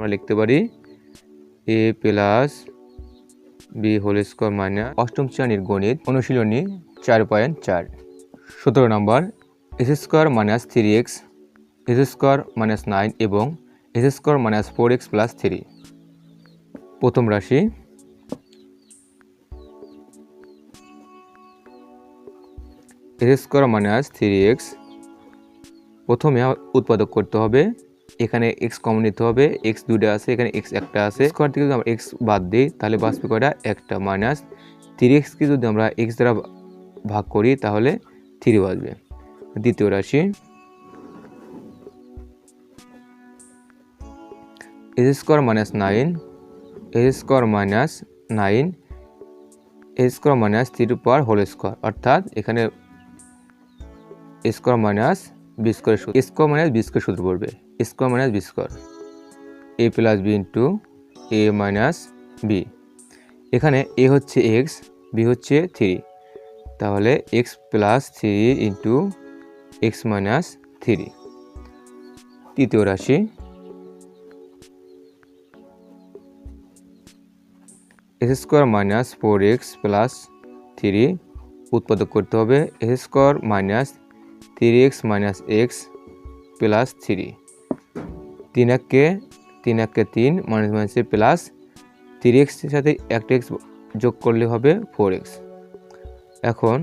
আমরা লিখতে পারি A plus B whole square minus অষ্টম শ্রেণির গণিত অনুশীলনী চার পয়েন্ট চার। সতেরো নম্বর, S square minus three X, S square minus nine এবং S square minus four X plus three. প্রথম রাশি, S square minus three X, প্রথমে উৎপাদক করতে হবে এখানে এক্স কমন নিতে হবে এক্স দুটো আছে, এখানে এক্স একটা আছে। স্কোয়ার থেকে যদি আমরা এক্স বাদ দিই, তাহলে বাঁচবে কয়টা একটা মাইনাস থ্রি এক্সকে যদি আমরা এক্স দ্বারা ভাগ করি, তাহলে থ্রি বাজবে। দ্বিতীয় রাশি। S square minus nine S square minus nine A square minus three per whole square অর্থাৎ এখানে square minus B square square minus B square সূত্র পড়বে। Square minus B square. A plus B into A minus B. এখানে A হচ্ছে X B হচ্ছে three তাহলে X plus three into X minus three তৃতীয় রাশি। S square minus four X plus three উৎপাদক করতে হবে। S square minus three X minus X plus three তিন এককে তিন এককে তিন মাইনাস মাইনাসে প্লাস থ্রি এক্সের সাথে একটা এক্স যোগ করলে হবে ফোর এক্স। এখন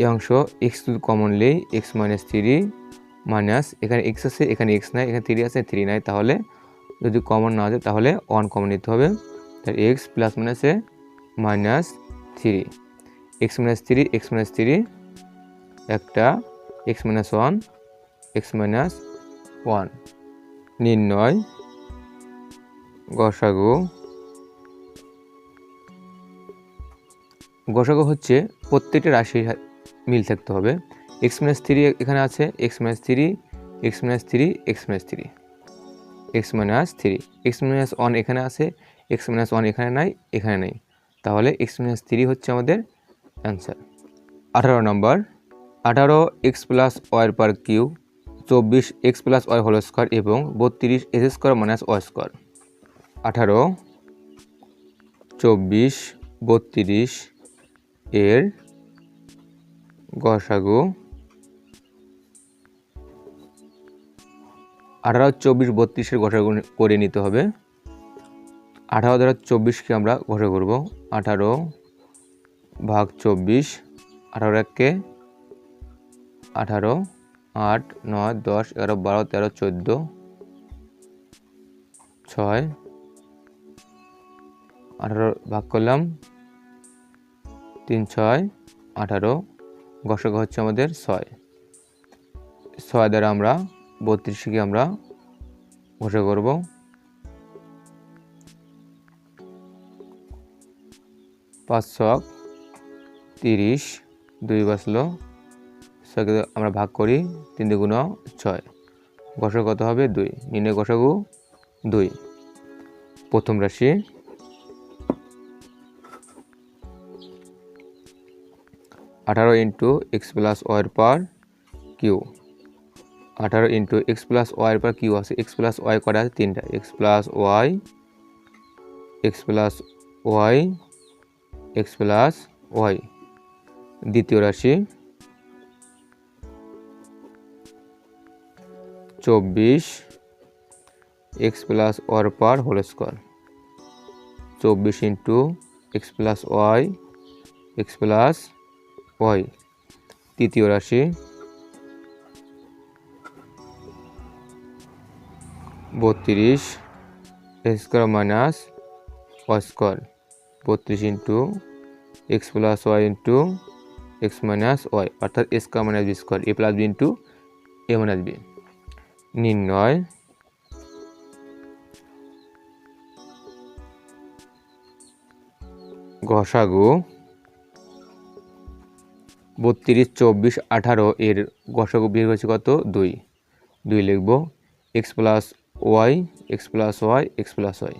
এই অংশ X commonly X minus three minus এখানে এক্স আছে, এখানে এক্স নাই, এখানে থ্রি আছে, থ্রি নাই, তাহলে যদি কমন না যায় তাহলে ওয়ান কমন নিতে হবে। তাহলে এক্স প্লাস মাইনাসে minus three. X minus three, X minus three, একটা, X minus one, X minus one. নির্ণয়, গসাগু। গসাগু হচ্ছে প্রত্যেকটা রাশির মিল থাকতে হবে। এক্স মাইনাস থ্রি এখানে আছে X minus three X minus three X minus three X minus three X minus one এখানে আছে এক্স মাইনাস ওয়ান এখানে নাই, এখানে নেই। তাহলে এক্স মাইনাস থ্রি হচ্ছে আমাদের অ্যান্সার আঠারো নম্বর। আঠারো X plus war per Q চব্বিশ X plus Y whole square এবং বত্রিশ S square minus Y square. আঠারো, চব্বিশ, বত্রিশ এর গসাগু। আঠারো, চব্বিশ বত্রিশের গসাগু করে নিতে হবে। আঠারো দ্বারা চব্বিশকে আমরা ঘষা করব? আঠারো ভাগ চব্বিশ, আঠারো এককে আঠারো আট, নয়, দশ, এগারো, বারো, তেরো, চোদ্দ, ছয়, আঠারো ভাগ করলাম, তিন, ছয়, আঠারো গসক হচ্ছে আমাদের ছয়। ছয় দ্বারা আমরা বত্রিশকে আমরা ঘষা করব। পাঁচ, ছক, তিরিশ, দুই বাঁচলো। ছয়কে আমরা ভাগ করি তিন দুগুণ ছয়। গসক কত হবে? দুই। নিনে গসাগু দুই। প্রথম রাশি। আঠারো ইন্টু এক্স প্লাস ওয়ার পার কিউ। আঠারো ইন্টু এক্স প্লাস ওয়ার পার কিউ আছে। এক্স প্লাস ওয়াই করা আছে? তিনটা। X plus y, x plus y, x plus y. দ্বিতীয় রাশি। চব্বিশ এক্স প্লাস ওয়ার পার হোল স্কোয়ার চব্বিশ into x plus y x plus y তৃতীয় রাশি। বত্রিশ x square minus y square বত্রিশ into x plus y into x minus y অর্থাৎ a square minus b square a plus b into a minus b নির্ণয় ঘষাগু বত্রিশ, চব্বিশ, আঠারো এর গসাগু বের হয়েছে কত? দুই। দুই লিখব। X plus y, x plus y, x plus y.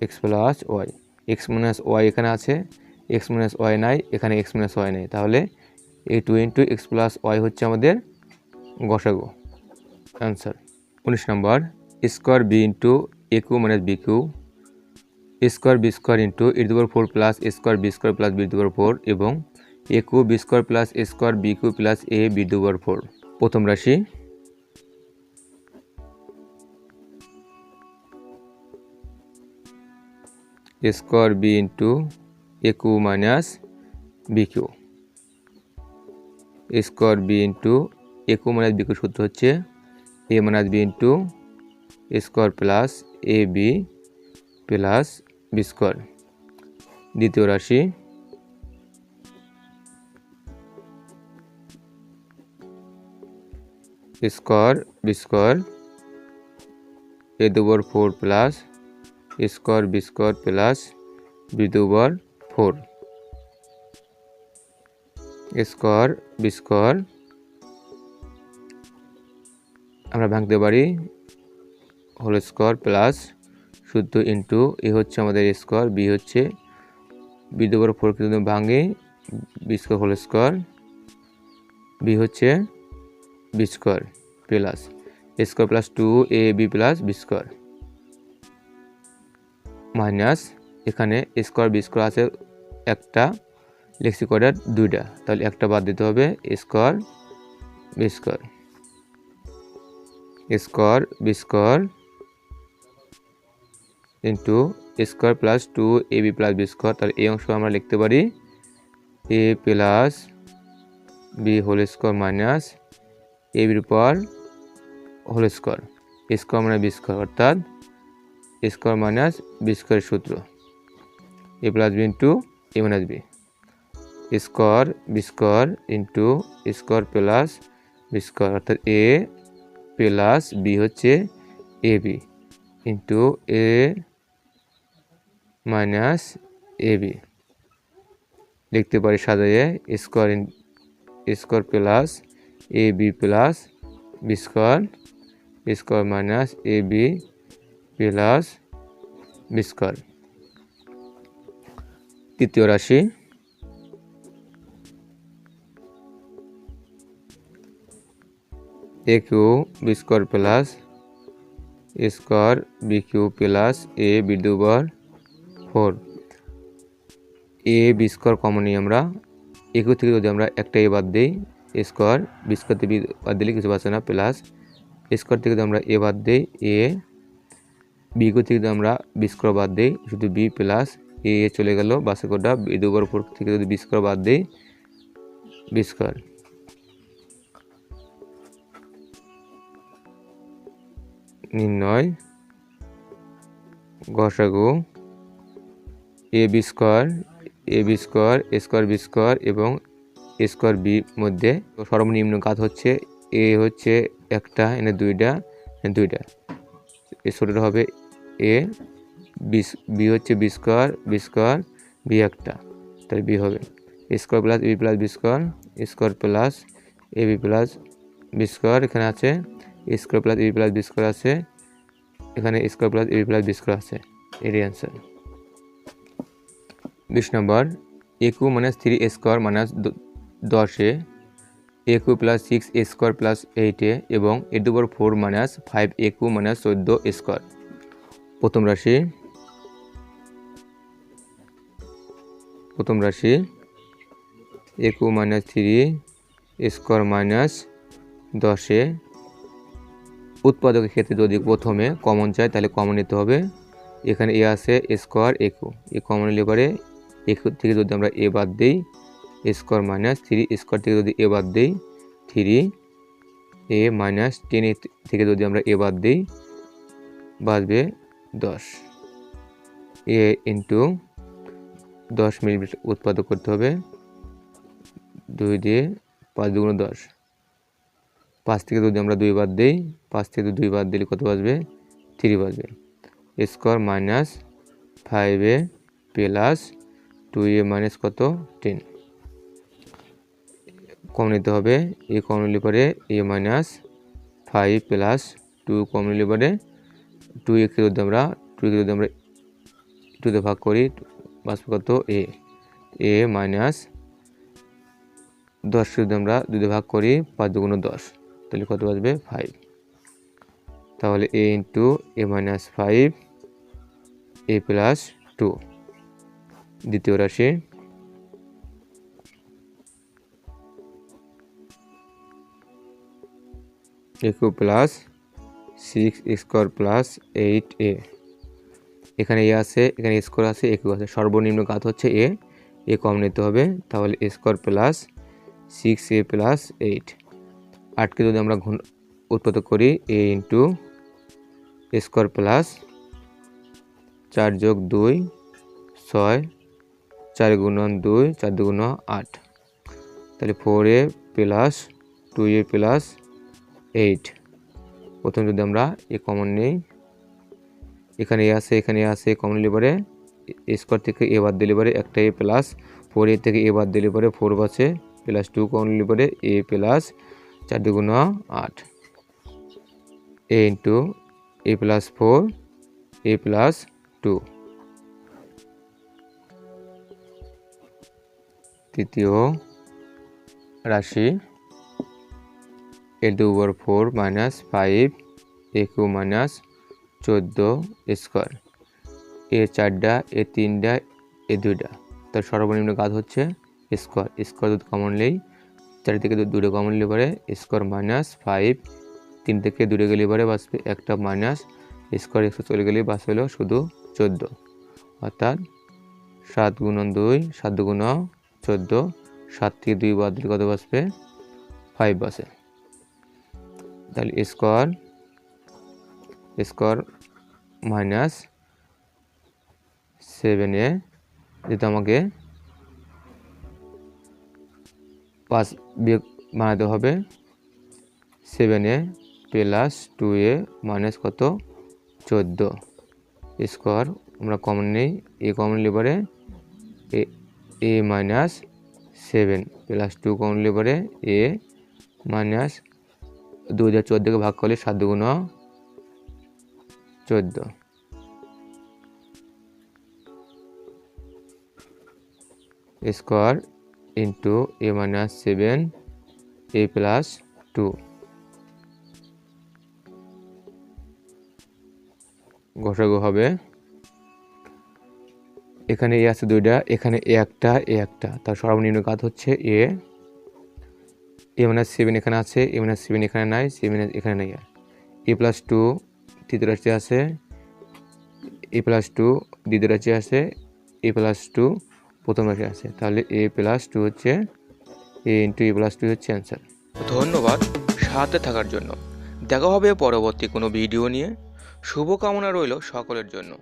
X plus y. X minus y এখানে আছে, এক্স মাইনাস ওয়াই নাই, এখানে এক্স মাইনাস ওয়াই নেই। তাহলে এই two into x plus y হচ্ছে আমাদের গসাগু। অ্যান্সার উনিশ number square b into a cube minus b cube square b square into two four plus square b square plus b four এবং a cube b square plus square b cube plus a b four প্রথম রাশি। Square b into a cube minus b cube square b into a cube minus b cube সূত্র হচ্ছে a minus b into square plus a b plus b square দ্বিতীয় রাশি। Square B square এ দুবার four plus square b square plus b দুবার four square B square আমরা ভাঙতে পারি whole square plus শুদ্ধ ইন্টু এ হচ্ছে আমাদের স্কোয়ার বি হচ্ছে বি ফোর কিন্তু ভাঙে b square whole square b হচ্ছে b square plus square plus two a b plus b square minus এখানে স্কোয়ার বি স্কোয়ার আছে একটা লেক্সি কোয়াডার দুইটা, তাহলে একটা বাদ দিতে হবে square b square square b square into square plus two a b plus b square, তাহলে এই অংশ আমরা লিখতে পারি a plus b whole square minus a বির পর হোল স্কোয়ার স্কোয়ার মানে বি স্কোয়ার, অর্থাৎ স্কোয়ার মাইনাস বি স্কোয়ার সূত্র, a plus b into a minus b, square b square into square plus b square, অর্থাৎ a plus B হচ্ছে a b into a minus a b লিখতে পারি সাজাইয়ে square square plus a b plus b square square minus a b plus b square তৃতীয় রাশি a cube b square plus square b cube plus a b দুবার four a b square common নিই আমরা। এ Q থেকে যদি আমরা একটা এ বাদ দিই স্কোয়ার বি স্কোয়ার থেকে বাদ দিলে কিছু পাচ্ছে না প্লাস এ স্কোয়ার থেকে যদি আমরা এ বাদ দিই এ বি কিউ থেকে যদি আমরা বি স্কোয়ার বাদ দিই, শুধু বি প্লাস এ চলে গেল, বাসে কোটা দুবার ফোর থেকে যদি বি স্কোয়ার বাদ দিই বি স্কোয়ার নির্ণয় গসাগু a b square, a b square square b square এবং স্কোয়ার বি মধ্যে সর্বনিম্ন কাজ হচ্ছে এ হচ্ছে একটা, এনে দুইটা এনে দুইটা। এ ছোটোটা হবে এ, বি বি হচ্ছে b square b square, b একটা। তাহলে বি হবে square plus b plus b square square plus a b plus b square এখানে আছে square plus b plus b square আছে। এখানে square plus b plus b square আছে। এরই answer বিশ নম্বর একু মাইনাস থ্রি স্কোয়ার মাইনাস দশে একু plus six a square plus এইটে এবং এ দুবার ফোর মাইনাস ফাইভ একু মাইনাস চোদ্দ স্কোয়ার প্রথম রাশি। প্রথম রাশি। একু মাইনাস থ্রি স্কোয়ার মাইনাস দশে উৎপাদকের ক্ষেত্রে যদি প্রথমে কমন চাই, তাহলে কমন নিতে হবে। এখানে এ আছে স্কোয়ার একু এ কমন নিলে পরে একু থেকে যদি আমরা এ বাদ দিই স্কোয়ার মাইনাস থ্রি স্কোয়ার থেকে যদি এ বাদ দিই থ্রি এ মাইনাস টেন থেকে যদি আমরা এ বাদ দিই বাঁচবে দশ। এ ইন্টু দশ মিলিমিটার উৎপাদক করতে হবে। দুই দিয়ে পাঁচ দুগুণ দশ। পাঁচ থেকে যদি আমরা দুই বাদ দিই, পাঁচ থেকে দুই বাদ দিলে কত বাজবে থ্রি বাজবে। Square minus five a plus two a minus কত? টেন কম নিতে হবে। এ কম নিলে পরে a minus five plus two কম নিলে পরে টু একে যদি আমরা টু একে যদি আমরা টুতে ভাগ করি বাঁচবে কত? এ এ মাইনাস দশ যদি আমরা দুধে ভাগ করি, পাঁচ দুগুণ দশ। তাহলে কত বাজবে ফাইভ তাহলে a into a minus five a plus two দ্বিতীয় রাশি। A cube plus six square plus eight a এখানে এ আছে, এখানে স্কোয়ার আছে এ কিউ আছে। সর্বনিম্ন ঘাত হচ্ছে এ এ কম নিতে হবে। তাহলে square plus six a plus eight আটকে যদি আমরা ঘন উৎপত্ত করি এ ইন্টু স্কোয়ার প্লাস চার যোগ দুই ছয়, চার গুণন দুই, চার দুগুণ আট। তাহলে four a plus two a plus eight প্রথমে যদি আমরা এ কমন নেই, এখানে এ আছে, এখানে আছে কমন নিলে পরে স্কোয়ার থেকে এ বাদ দিলে পরে একটা এ প্লাস ফোর এ থেকে এ বাদ দিলে পরে ফোর বাসে প্লাস টু কমন নিলে পরে এ প্লাস চার দুগুণ আট। A into a plus four, a plus two. তৃতীয় রাশি, a two over four minus five, a cube minus চোদ্দ স্কোয়ার। এ চারটা এ তিনটা এ দুইটা তার সর্বনিম্ন কাজ হচ্ছে স্কোয়ার। স্কোয়ার যদি কমন নেই চার থেকে দুটো কমন নিলে পরে স্কোয়ার মাইনাস ফাইভ তিন থেকে দূরে গেলে পরে বাঁচবে একটা মাইনাস স্কোয়ার একশো চলে গেলে বাঁচ হলো শুধু চোদ্দ। অর্থাৎ সাত গুণন দুই, সাত দুগুণ চোদ্দ, সাত থেকে দুই বাদ দিলে কত বাঁচবে ফাইভ বাসে। তাহলে স্কোয়ার স্কোয়ার মাইনাস সেভেন যেটা আমাকে পাঁচ বিয়োগ বানাতে হবে। Seven a plus two a minus কত? চোদ্দ। স্কোয়ার আমরা কমন নেই। এ common লিবারে a a minus seven plus two common লিবারে A minus দু হাজার চোদ্দোকে ভাগ করলে সাত দুগুণ চোদ্দ। Square into a minus seven a plus two ঘষাগু হবে। এখানে এ আছে দুইটা, এখানে এ একটা এ একটা। তার সর্বনিম্ন ঘাত হচ্ছে এ। এ মাইনাস সেভেন এখানে আছে, এ মাইনাস সেভেন এখানে নাই সেভেন এখানে নাই এ প্লাস টু তৃতীয় রাশি আছে। এ প্লাস টু দ্বিতীয় রাশি আছে। এ প্লাস টু প্রথম রাশি আছে। তাহলে এ প্লাস টু হচ্ছে a into a plus two হচ্ছে অ্যান্সার ধন্যবাদ সাথে থাকার জন্য। দেখা হবে পরবর্তী কোনো ভিডিও নিয়ে। শুভকামনা রইল সকলের জন্য।